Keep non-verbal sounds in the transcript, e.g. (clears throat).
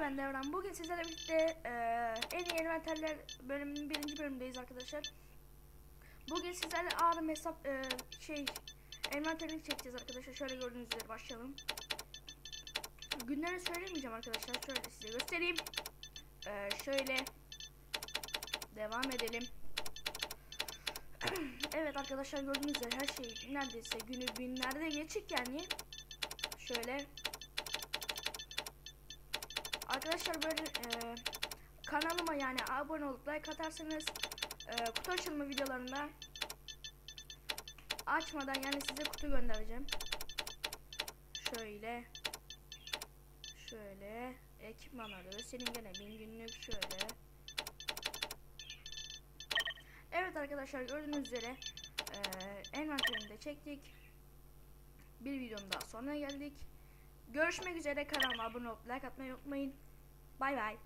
ben Devran. Bugün sizlerle birlikte e, en iyi envanterler bölümünün birinci bölümündeyiz arkadaşlar. Bugün sizlerle ağrım hesap e, şey envanterini çekeceğiz arkadaşlar. Şöyle gördüğünüz üzere başlayalım. Günleri söylemeyeceğim arkadaşlar. Şöyle size göstereyim. E, şöyle devam edelim. (clears throat) evet arkadaşlar gördüğünüz üzere her şey neredeyse günü binlerde geçik yani. Şöyle Arkadaşlar böyle e, kanalıma yani abone olup like atarsanız e, kutu açılma videolarında açmadan yani size kutu göndereceğim. Şöyle şöyle ekipmanları senin gene bin günlük şöyle. Evet arkadaşlar gördüğünüz üzere e, envanterini de çektik. Bir videonun daha sonuna geldik. Görüşmek üzere kanalıma abone olup like atmayı unutmayın. Bye bye.